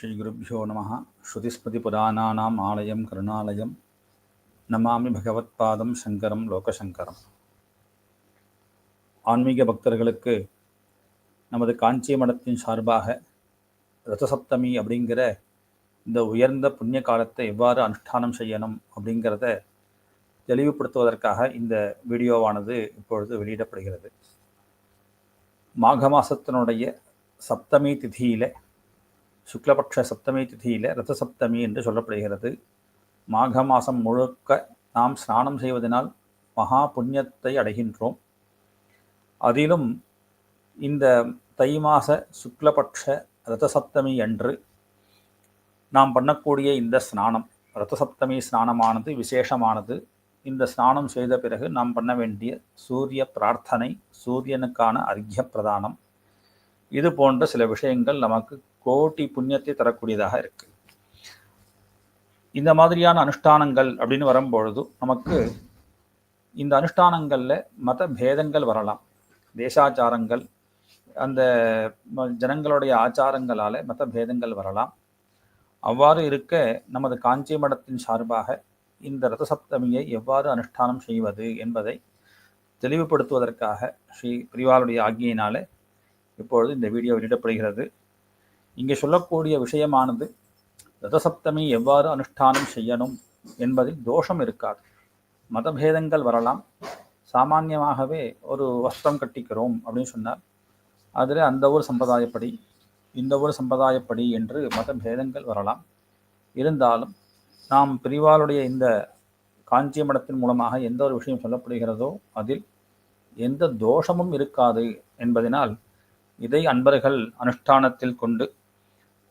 ஸ்ரீகுருப்போ நம ஸ்ருதிஸ்மிருதிபுராணானாம் ஆலயம் கருணாலயம். நமாமி பகவத்பாதம் சங்கரம் லோகசங்கரம். ஆன்மீக பக்தர்களுக்கு நமது காஞ்சி மடத்தின் சார்பாக ரதசப்தமி அப்படிங்கிற இந்த உயர்ந்த புண்ணிய காலத்தை எவ்வாறு அனுஷ்டானம் செய்யணும் அப்படிங்கிறத தெளிவுபடுத்துவதற்காக இந்த வீடியோவானது இப்பொழுது வெளியிடப்படுகிறது. மாக மாசத்தினுடைய சப்தமி திதியில் சுக்லபக்ஷ சப்தமி திதியில் ரத சப்தமி என்று சொல்லப்படுகிறது. மாக மாதம் முழுக்க நாம் ஸ்நானம் செய்வதனால் மகா புண்ணியத்தை அடைகின்றோம். அதிலும் இந்த தை மாத சுக்லபக்ஷ ரதசப்தமி அன்று நாம் பண்ணக்கூடிய இந்த ஸ்நானம் ரதசப்தமி ஸ்நானமானது விசேஷமானது. இந்த ஸ்நானம் செய்த பிறகு நாம் பண்ண வேண்டிய சூரிய பிரார்த்தனை சூரியனுக்கான அர்க்ய பிரதானம். இது போன்ற சில விஷயங்கள் நமக்கு கோட்டி புண்ணியத்தை தரக்கூடியதாக இருக்கு. இந்த மாதிரியான அனுஷ்டானங்கள் அப்படின்னு வரும்பொழுது நமக்கு இந்த அனுஷ்டானங்களில் மத பேதங்கள் வரலாம். தேசாச்சாரங்கள் அந்த ஜனங்களுடைய ஆச்சாரங்களால் மத பேதங்கள் வரலாம். அவ்வாறு இருக்க நமது காஞ்சி மடத்தின் சார்பாக இந்த ரதசப்தமியை எவ்வாறு அனுஷ்டானம் செய்வது என்பதை தெளிவுபடுத்துவதற்காக ஸ்ரீ பிரிவாளுடைய ஆகியினாலே இப்பொழுது இந்த வீடியோ வெளியிடப்படுகிறது. இங்கே சொல்லக்கூடிய விஷயமானது ரதசப்தமி எவ்வாறு அனுஷ்டானம் செய்யணும்? என்பதில் தோஷம் இருக்காது. மதபேதங்கள் வரலாம். சாமானியமாகவே ஒரு வஸ்திரம் கட்டிக்கிறோம் அப்படின்னு சொன்னார். அதில் அந்த ஒரு சம்பிரதாயப்படி இந்த ஒரு சம்பிரதாயப்படி என்று மதபேதங்கள் வரலாம். இருந்தாலும் நாம் பிரிவாளுடைய இந்த காஞ்சி மடத்தின் மூலமாக எந்த ஒரு விஷயம் சொல்லப்படுகிறதோ அதில் எந்த தோஷமும் இருக்காது என்பதனால் இதை அன்பர்கள் அனுஷ்டானத்தில் கொண்டு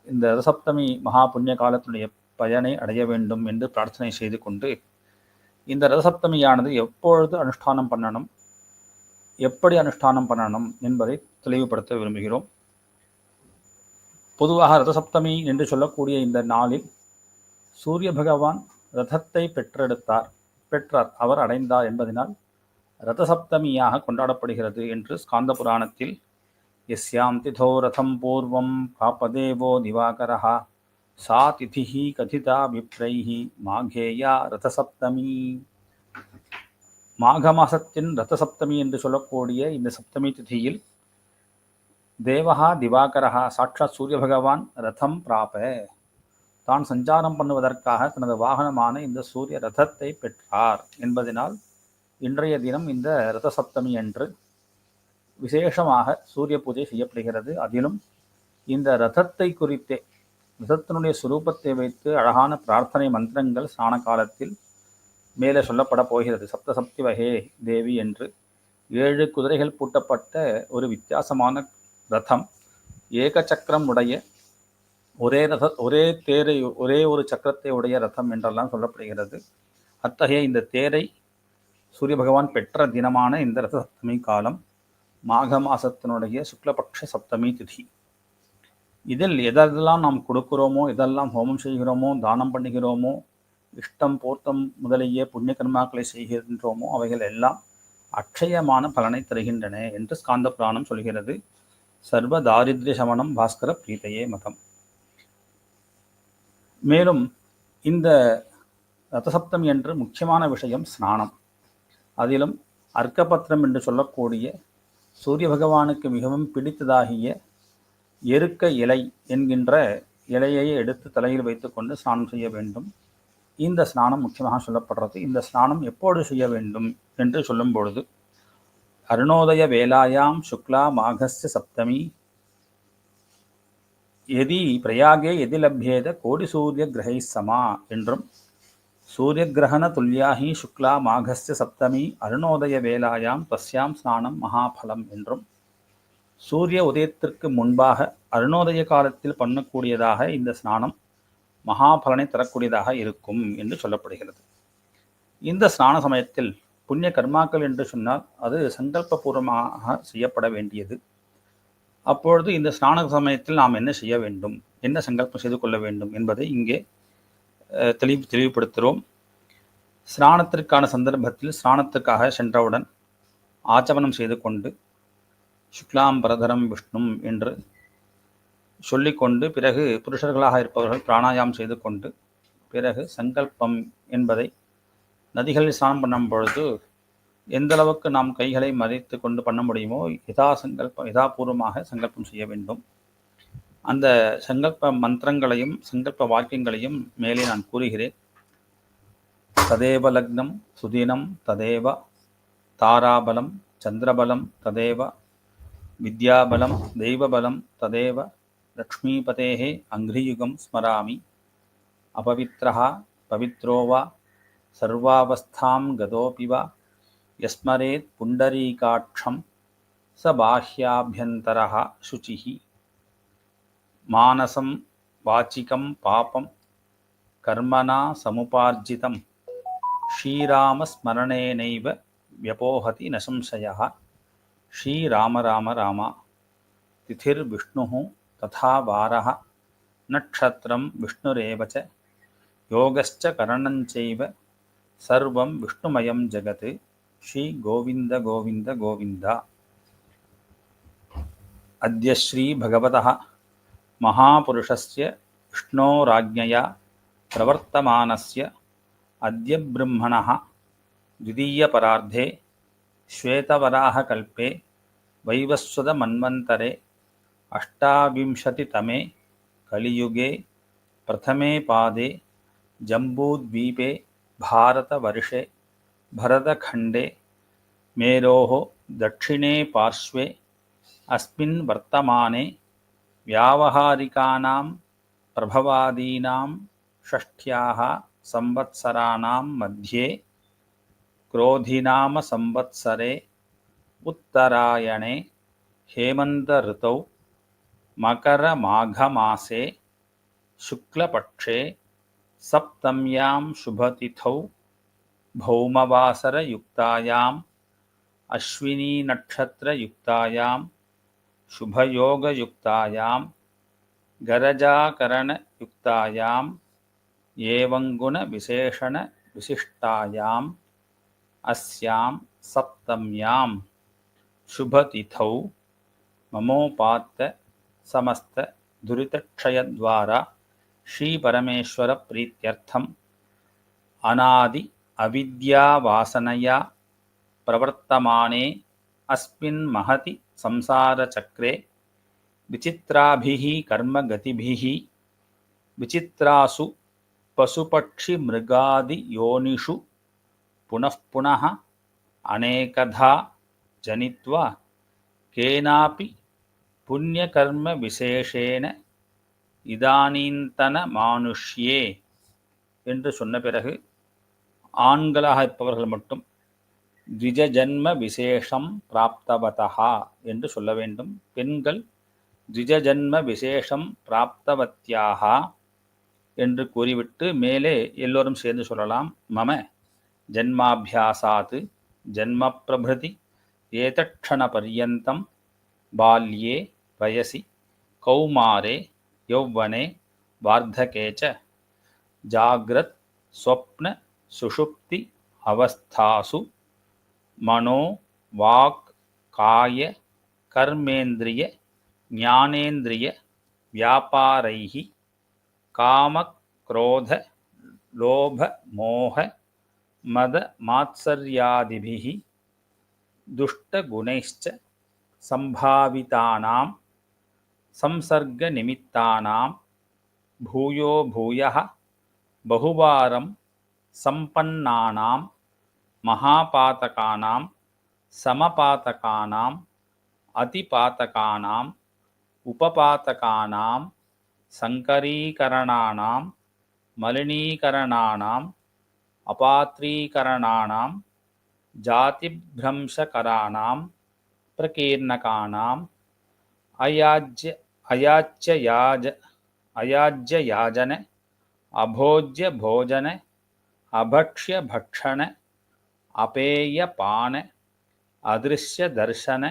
இந்த ரசப்தமி மகா புண்ணிய காலத்தினுடைய பயனை அடைய வேண்டும் என்று பிரார்த்தனை செய்து கொண்டு இந்த ரசப்தமியானது எப்பொழுது அனுஷ்டானம் பண்ணணும் எப்படி அனுஷ்டானம் பண்ணணும் என்பதை தெளிவுபடுத்த விரும்புகிறோம். பொதுவாக ரதசப்தமி என்று சொல்லக்கூடிய இந்த நாளில் சூரிய பகவான் ரதத்தை பெற்றெடுத்தார் பெற்றார் அவர் அடைந்தார் என்பதனால் ரதசப்தமியாக கொண்டாடப்படுகிறது என்று ஸ்காந்த புராணத்தில் எஸ்யாம் திதோ ரதம் பூர்வம் காப்பதேவோ दिवाकरः। சா तिथिः கதிதா विप्रैः மாகேயா ரதசப்தமி மாக மாசத்தின் ரதசப்தமி என்று சொல்லக்கூடிய இந்த சப்தமி திதியில் தேவகா திவாகரா சாட்சாத் சூரிய பகவான் ரதம் பிராப தான் சஞ்சாரம் பண்ணுவதற்காக தனது வாகனமான இந்த சூரிய ரதத்தை பெற்றார் என்பதனால் இன்றைய தினம் இந்த ரதசப்தமி என்று அன்று விசேஷமாக சூரிய பூஜை செய்யப்படுகிறது. அதிலும் இந்த ரதத்தை குறித்தே ரதத்தினுடைய சுரூபத்தை வைத்து அழகான பிரார்த்தனை மந்திரங்கள் சாண காலத்தில் மேலே சொல்லப்பட போகிறது. சப்த சப்தி வகே தேவி என்று ஏழு குதிரைகள் பூட்டப்பட்ட ஒரு வித்தியாசமான ரதம். ஏக சக்கரம் உடைய ஒரே ரத ஒரே தேரை ஒரே ஒரு சக்கரத்தை உடைய ரதம் என்றெல்லாம் சொல்லப்படுகிறது. அத்தகைய இந்த தேரை சூரிய பகவான் பெற்ற தினமான இந்த ரத சப்தமி காலம் மாக மாசத்தினுடைய சுக்லபக்ஷ சப்தமி திதி. இதில் எதெல்லாம் நாம் கொடுக்கிறோமோ எதெல்லாம் ஹோமம் செய்கிறோமோ தானம் பண்ணுகிறோமோ இஷ்டம் போர்த்தம் முதலிய புண்ணிய கர்மாக்களை செய்கின்றோமோ அவைகள் எல்லாம் அக்ஷயமான பலனை தருகின்றன என்று ஸ்காந்த புராணம் சொல்கிறது. சர்வ தாரித்ய சமணம் பாஸ்கர பிரீத்தையே மதம். மேலும் இந்த ரதசப்தமி என்று முக்கியமான விஷயம் ஸ்நானம். அதிலும் அர்க்கபத்திரம் என்று சொல்லக்கூடிய சூரிய பகவானுக்கு மிகவும் பிடித்ததாகிய எருக்க இலை என்கின்ற இலையை எடுத்து தலையில் வைத்துக்கொண்டு ஸ்நானம் செய்ய வேண்டும். இந்த ஸ்நானம் முக்கியமாக சொல்லப்படுறது. இந்த ஸ்நானம் எப்போது செய்ய வேண்டும் என்று சொல்லும் பொழுது அருணோதய வேலாயாம் சுக்லா மாகஸ்ய சப்தமி எதி பிரயாகே எதிலப்யேத கோடி சூரிய கிரகை சமா என்றும் சூரிய கிரகண துல்யாகி சுக்லா மாகஸ்ய சப்தமி அருணோதய வேலாயாம் தஸ்யாம் ஸ்நானம் மகாபலம் என்றும் சூரிய உதயத்திற்கு முன்பாக அருணோதய காலத்தில் பண்ணக்கூடியதாக இந்த ஸ்நானம் மகாபலனை தரக்கூடியதாக இருக்கும் என்று சொல்லப்படுகிறது. இந்த ஸ்நான சமயத்தில் புண்ணிய கர்மாக்கள் என்று சொன்னால் அது சங்கல்பபூர்வமாக செய்யப்பட வேண்டியது. அப்பொழுது இந்த ஸ்நான சமயத்தில் நாம் என்ன செய்ய வேண்டும்? என்ன சங்கல்பம் செய்து கொள்ள வேண்டும் என்பதை இங்கே தெளிவு தெளிவுபடுத்துகிறோம். ஸ்நானத்திற்கான சந்தர்ப்பத்தில் ஸ்நானத்துக்காக சென்றவுடன் ஆச்சமனம் செய்து கொண்டு சுக்லாம் பரதரம் விஷ்ணும் என்று சொல்லிக்கொண்டு பிறகு புருஷர்களாக இருப்பவர்கள் பிராணாயாமம் செய்து கொண்டு பிறகு சங்கல்பம் என்பதை நதிகளில் ஸ்நானம் பண்ணும் பொழுது எந்த அளவுக்கு நாம் கைகளை மறைத்து கொண்டு பண்ண முடியுமோ யதா சங்கல்பம் யதாபூர்வமாக சங்கல்பம் செய்ய வேண்டும். அந்த சங்கல்ப மந்திரங்களையும் சங்கல்ப வாக்கியங்களையும் மேலே நான் கூறுகிறேன். ததேவ லக்னம் சுதினம் ததேவ தாராபலம் சந்திரபலம் ததேவ வித்யாபலம் தெய்வபலம் ததேவ லக்ஷ்மீபதேகே அங்கிரியுகம் ஸ்மராமி. அபவித்ரஹ பவித்ரோ வா சர்வாவஸ்தாம் கதோபி வா யஸ்மரேத் புண்டரீகாட்சம் ச பாஹ்யாபியந்தரா சுச்சிஹி मानसं वाचिकं पापं कर्मणा समुपार्जितं श्रीरामस्मरणेनैव व्यपोहति न संशयः श्रीराम राम राम तिथिर्विष्णुः तथा वारः नक्षत्रं विष्णुरेव च योगश्च करणञ्चैव सर्वं विष्णुमयं जगत् श्रीगोविन्द गोविन्द गोविन्द अद्य श्रीभगवतः महापुरुषस्य विष्णोराज्ञया प्रवर्तमानस्य अद्य ब्रह्मणः द्वितीयपरार्धे श्वेतवराहकल्पे वैवस्वतमन्वन्तरे अष्टाविंशतितमे कलियुगे प्रथमे पादे जम्बूद्वीपे भारतवर्षे भरतखण्डे मेरोः दक्षिणे पार्श्वे अस्मिन् वर्तमाने व्यावहारिकानां प्रभवादीनां षष्ठ्याः संवत्सराणां मध्ये क्रोधिनामसंवत्सरे उत्तरायणे हेमन्तऋतौ मकरमाघमासे शुक्लपक्षे सप्तम्यां शुभतिथौ भौमवासरयुक्तायाम् अश्विनीनक्षत्रयुक्तायां शुभयोगयुक्तायां गरजाकरणयुक्तायाम् एवङ्गुणविशेषणविशिष्टायाम् अस्यां सप्तम्यां शुभतिथौ ममोपात्त समस्तदुरितक्षयद्वारा श्रीपरमेश्वरप्रीत्यर्थम् अनादि अविद्यावासनया प्रवर्तमाने अस्मिन् महति संसारचक्रे विचित्राभिः कर्मगतिभिः विचित्रासु पशुपक्षिमृगादियोनिषु पुनः पुनः अनेकधा जनित्वा केनापि புண்ணியகர்ம இதானீந்தன மானுஷ்யே என்று சொன்ன பிறகு ஆண்களாக இருப்பவர்கள் மட்டும் திஜஜன்ம விசேஷம் பிராப்தவதா என்று சொல்ல வேண்டும். பெண்கள் திஜஜன்ம விசேஷம் பிராப்தவத்தியாகா என்று கூறிவிட்டு மேலே எல்லோரும் சேர்ந்து சொல்லலாம். மம ஜன்மாபியாசாத்து ஜன்ம பிரபிருதி ஏதக்ஷண பர்யந்தம் பால்யே வயசி கௌமாரே யௌவனே வார்த்தகேச்ச ஜாகிரத் ஸ்வப்ன சுஷுப்தி அவஸ்தாசு மனோ வாக் காய கர்மேந்திரிய ஞானேந்திரிய வியாபாரைஹி காமக்ரோத லோப மோக மத மாத்சர்யாதிபிஹி துஷ்டகுணைश्च சம்பாவிதானாம் சம்சர்கநிமித்தானாம் பூயோ பூய பகுவாரம் சம்பன்னானாம் महापातकानां समपातकानाम् अतिपातकानाम् उपपातकानां सङ्करीकरणानां मलिनीकरणानाम् अपात्रीकरणानां जातिभ्रंशकराणां प्रकीर्णकानाम् अयाज्य अयाच्ययाज अयाज्ययाजन अभोज्यभोजन अभक्ष्यभक्षण अपेयपान अदृश्यदर्शन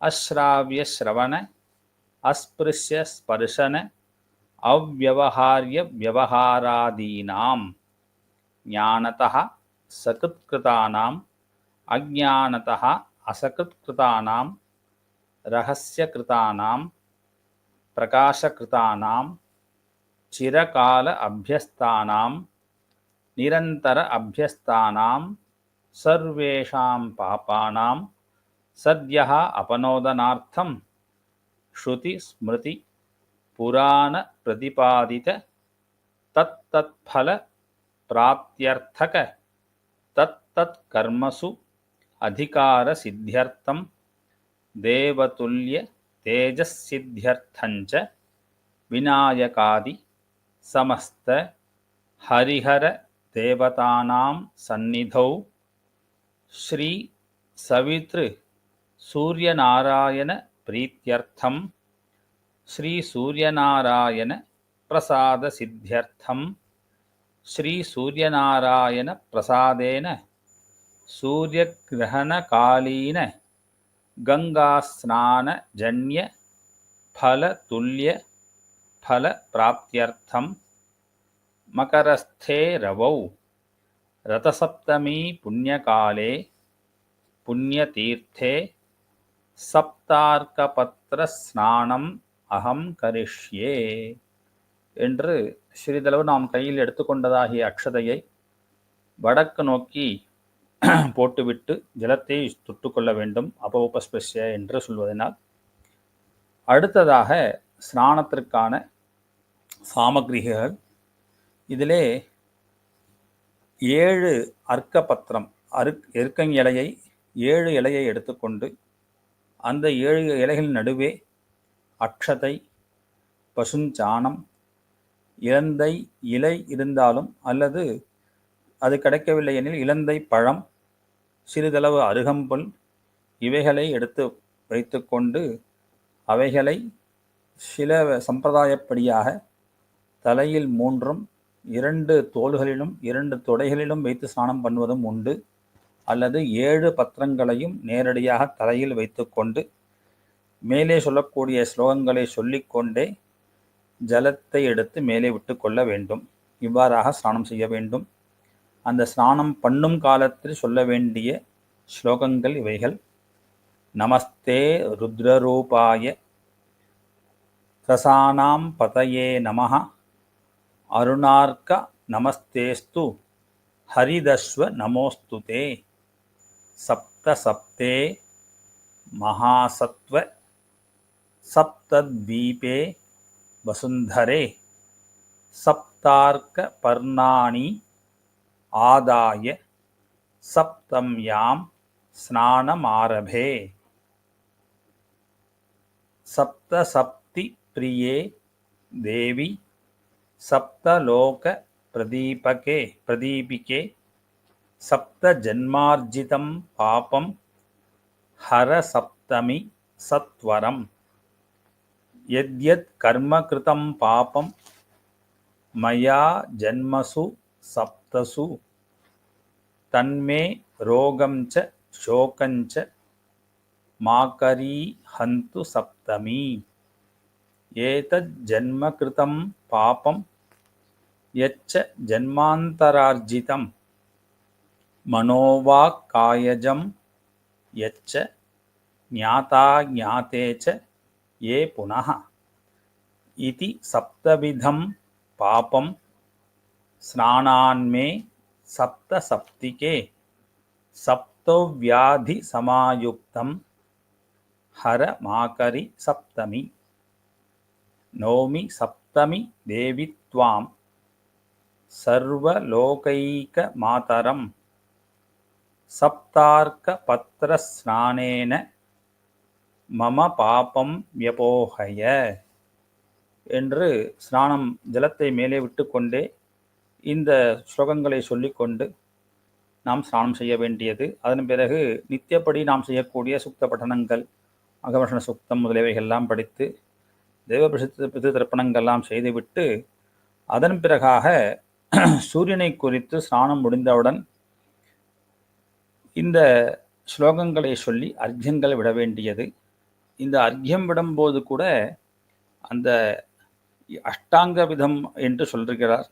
अश्राव्यश्रवण अस्पृश्यस्पर्शन अव्यवहार्यव्यवहारादीनां ज्ञानतः सकृत्कृतानाम् अज्ञानतः असकृत्कृतानां रहस्यकृतानां प्रकाशकृतानां चिरकाल अभ्यस्तानां निरन्तर अभ्यस्तानां सर्वेषां पापानां सद्यः अपनोदनार्थं श्रुतिस्मृतिपुराणप्रतिपादितत्तत्फलप्राप्त्यर्थक तत्तत्कर्मसु अधिकारसिद्ध्यर्थं देवतुल्यतेजस्सिद्ध्यर्थञ्च विनायकादि समस्त हरिहर देवतानां सन्निधौ श्री सवितृ सूर्यनारायणप्रीत्यर्थं श्रीसूर्यनारायणप्रसादसिद्ध्यर्थं श्रीसूर्यनारायणप्रसादेन सूर्यग्रहणकालीन गङ्गास्नानजन्य फलतुल्य फलप्राप्त्यर्थं मकरस्थे रवौ ரதசப்தமி புண்ணியகாலே புண்ணியதீர்த்தே சப்தார்க்கபத்திர ஸ்நானம் அகம் கரிஷ்யே என்று சிறிதளவு நாம் கையில் எடுத்துக்கொண்டதாகிய அக்ஷதையை வடக்கு நோக்கி போட்டுவிட்டு ஜலத்தை தொட்டுக்கொள்ள வேண்டும் அபோபஸ்பெஷ என்று சொல்வதனால். அடுத்ததாக ஸ்நானத்திற்கான சாமகிரிகள். இதிலே ஏழு அர்க்க பத்திரம் அருக் எருக்கங் இலையை ஏழு இலையை எடுத்துக்கொண்டு அந்த ஏழு இலைகளின் நடுவே அக்ஷதை பசுஞ்சாணம் இலந்தை இலை இருந்தாலும் அல்லது அது கிடைக்கவில்லை எனில் இலந்தை பழம் சிறிதளவு அருகம்புல் இவைகளை எடுத்து வைத்துக்கொண்டு அவைகளை சில சம்பிரதாயப்படியாக தலையில் மூன்றும் இரண்டு தோள்களிலும் இரண்டு தொடைகளிலும் வைத்து ஸ்நானம் பண்ணுவதும் உண்டு. அல்லது ஏழு பத்திரங்களையும் நேரடியாக தலையில் வைத்துக்கொண்டு மேலே சொல்லக்கூடிய ஸ்லோகங்களை சொல்லிக்கொண்டே ஜலத்தை எடுத்து மேலே விட்டு கொள்ள வேண்டும். இவ்வாறாக ஸ்நானம் செய்ய வேண்டும். அந்த ஸ்நானம் பண்ணும் காலத்தில் சொல்ல வேண்டிய ஸ்லோகங்கள் இவைகள். நமஸ்தே ருத்ரரூபாய. ரசானாம் பதயே अरुणार्क नमस्तेस्तु हरिदश्व नमोस्तुते सप्त सप्ते महासत्व सप्तद्वीपे वसुंधरे सप्तार्क पर्णानी आदाय। सप्तम्यां स्नानमारभे। सप्त सप्ति प्रिये देवी। சப்தலோக பிரதீபகே பிரதீபிகே சப்தஜன்மார்ஜிதம் பாபம் ஹரசப்தமி சத்வரம் எத்யத் கர்மகிருதம் பாபம் மயா ஜன்மசு சப்தசு தன்மே ரோகஞ்ச சோகஞ்ச மாக்கரீ ஹந்து சப்தமி ஏதத் ஜன்மகிருதம் பாபம் यच्च जन्मान्तरार्जितं मनोवाक्कायजं यच्च ज्ञाता ज्ञाते च ये पुनः। इति सप्तविधं पापं स्नानान्मे सप्तसप्तिके। हर माकरि सप्तमी। नौमि सप्तमि देवि त्वां சர்வலோகைக மாதரம் சப்தார்க்க பத்திரஸ்நானேன மம பாபம் வியபோகய என்று ஸ்நானம் ஜலத்தை மேலே விட்டுக்கொண்டே இந்த ஸ்லோகங்களை சொல்லிக்கொண்டு நாம் ஸ்நானம் செய்ய வேண்டியது. அதன் பிறகு நித்தியப்படி நாம் செய்யக்கூடிய சுப்த பட்டணங்கள் அகவர்ஷண சுப்தம் முதலியவைகள்லாம் படித்து தெய்வ பிரசித்த திருத்தர்ப்பணங்கள்லாம் செய்துவிட்டு அதன் பிறகாக சூரியனை குறித்து ஸ்நானம் முடிந்தவுடன் இந்த ஸ்லோகங்களை சொல்லி அர்க்கியங்கள் விட வேண்டியது. இந்த அர்க்கியம் விடும்போது கூட அந்த அஷ்டாங்க விதம் என்று சொல்லுகிறார்.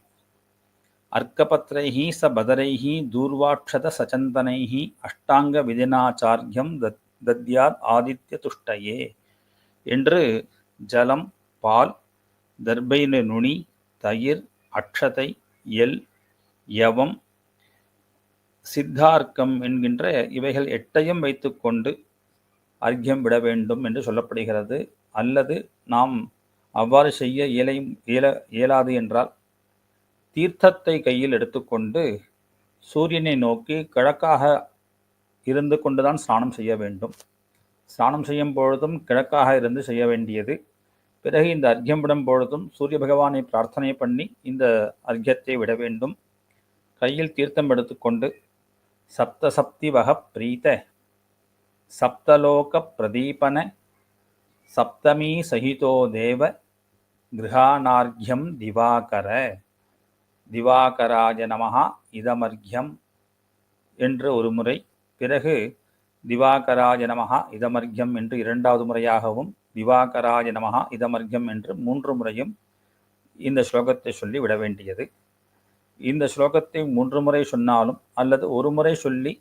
அர்க்கபத்ரைஹி ச பதரைஹி தூர்வாட்சத சச்சந்தனைஹி அஷ்டாங்க விதினாச்சாரியம் தத் தத்யாத் ஆதித்ய துஷ்டயே என்று ஜலம் பால் தர்பைன நுனி தயிர் அக்ஷதை எல் யவம் சித்தார்க்கம் என்கின்ற இவைகள் எட்டையும் வைத்துக்கொண்டு அர்க்கியம் விட வேண்டும் என்று சொல்லப்படுகிறது. அல்லது நாம் அவ்வாறு செய்ய இயலையும் இயல இயலாது என்றால் தீர்த்தத்தை கையில் எடுத்துக்கொண்டு சூரியனை நோக்கி கிழக்காக இருந்து கொண்டுதான் ஸ்நானம் செய்ய வேண்டும். ஸ்நானம் செய்யும் பொழுதும் கிழக்காக இருந்து செய்ய வேண்டியது பிறகு இந்த அர்க்கியம் விடும் பொழுதும் சூரிய பகவானை பிரார்த்தனை பண்ணி இந்த அர்க்கியத்தை விட வேண்டும். கையில் தீர்த்தம் எடுத்துக்கொண்டு சப்த சப்தி வக பிரீத சப்தலோக பிரதீபன சப்தமீ சகிதோ தேவ கிருஹானார்க்கியம் திவாகர திவாகராஜ நமகா இதமர்க்கியம் என்று ஒரு முறை. பிறகு திவாகராஜ நமகா இதமர்க்கியம் என்று இரண்டாவது முறையாகவும் திவாகராய நமகா இதமர்க்கியம் என்று மூன்று முறையும் இந்த ஸ்லோகத்தை சொல்லி விட வேண்டியது. இந்த ஸ்லோகத்தை மூன்று முறை சொன்னாலும் அல்லது ஒரு முறை சொல்லி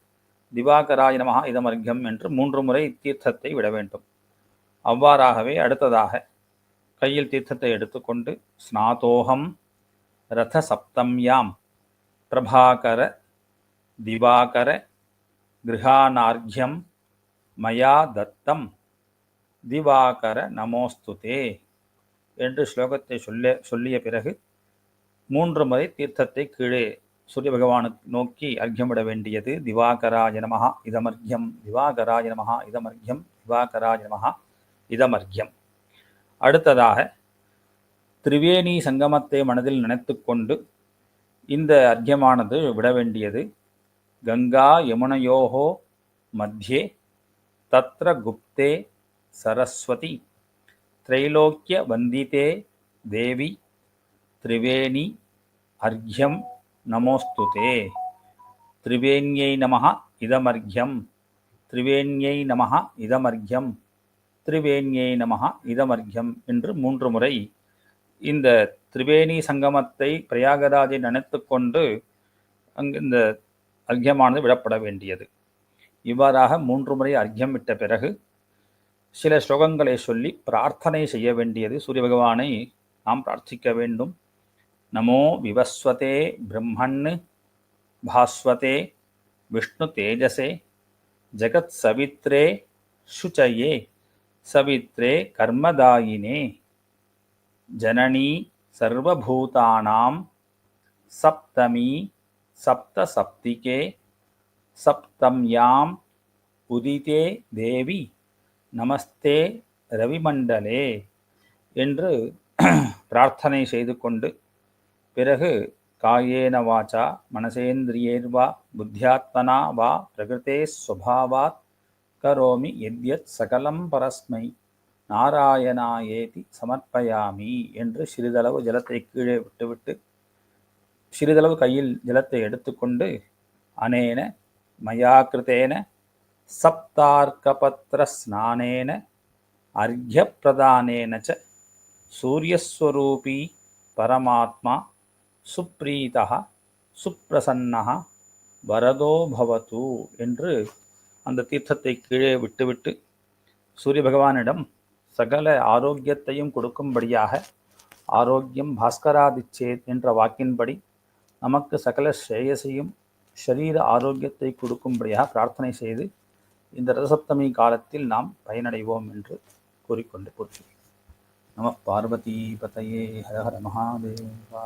திவாகராய நமகா இதமர்க்கியம் என்று மூன்று முறை தீர்த்தத்தை விட வேண்டும். அவ்வாறாகவே அடுத்ததாக கையில் தீர்த்தத்தை எடுத்துக்கொண்டு ஸ்நாதோகம் ரத சப்தம்யாம் பிரபாகர திவாகர கிருஹானார்கியம் மயா தத்தம் திவாகர நமோஸ்துதே என்று ஸ்லோகத்தை சொல்ல சொல்லிய பிறகு மூன்று முறை தீர்த்தத்தை கீழே சூரிய பகவானுக்கு நோக்கி அர்க்கியமிட வேண்டியது திவாகராஜ நமகா இதமர்க்கியம். திவாகராஜ நமகா இதமர்க்கியம். திவாகராஜ நமகா இதமர்க்கியம். அடுத்ததாக திரிவேணி சங்கமத்தை மனதில் நினைத்து கொண்டு இந்த அர்க்கியமானது விட வேண்டியது கங்கா யமுனையோகோ மத்தியே தத்ர குப்தே சரஸ்வதி. திரைலோக்கிய வந்திதே தேவி திரிவேணி அர்க்யம் நமோஸ்துதே. திரிவேண்யை நம இதமர்க்யம். திரிவேண்யை நம இதமர்க்யம். திரிவேண்யை நம இதமர்க்யம் என்று மூன்று முறை இந்த திரிவேணி சங்கமத்தை பிரயாகராஜை நினைத்து கொண்டு அங்கு இந்த அர்க்கியமானது விடப்பட வேண்டியது. இவ்வாறாக மூன்று முறை அர்க்கியம் விட்ட பிறகு சில ஸ்லோகங்களை சொல்லி பிரார்த்தனை செய்ய வேண்டியது சூரிய பகவானை நாம் பிரார்த்திக்க வேண்டும். நமோ விவஸ்வதே பிரம்மன் பாஸ்வதே விஷ்ணு தேஜசே ஜெகத் சவித்ரே சுச்சயே சவித்ரே கர்மதாயினே. ஜனனி சர்வபூதானாம் சப்தமி சப்த சப்திகே சப்தம்யாம் உதிதே தேவி. நமஸ்தே ரவிமண்டலே என்று பிரார்த்தனை செய்து கொண்டு பிறகு காயேன வாச்சா மனசேந்திரியேர்வா புத்தியாத்மனா வா பிரகிருதே ஸ்வபாவாத் கரோமி எத்யத் சகலம் பரஸ்மை நாராயணாயேதி சமர்ப்பயாமி என்று சிறிதளவு ஜலத்தை கீழே விட்டுவிட்டு சிறிதளவு கையில் ஜலத்தை எடுத்துக்கொண்டு அனேன மயாக்கிருத்தேன கிருத்தேன அர்க்யப்பிரதானேன ச சூரியஸ்வரூபி பரமாத்மா சுப்ரீதா சுப்பிரசன்னா வரதோ பவது என்று அந்த தீர்த்தத்தை கீழே விட்டுவிட்டு சூரிய பகவானிடம் சகல ஆரோக்கியத்தையும் கொடுக்கும்படியாக ஆரோக்கியம் பாஸ்கராதிச்சேத் என்ற வாக்கின்படி நமக்கு சகல ஸ்ரேயசையும் ஷரீர ஆரோக்கியத்தை கொடுக்கும்படியாக பிரார்த்தனை செய்து இந்த ரதசப்தமி காலத்தில் நாம் பயனடைவோம் என்று கூறிக்கொண்டு போற்றி. நம பார்வதி பதையே ஹர ஹர மகாதேவா.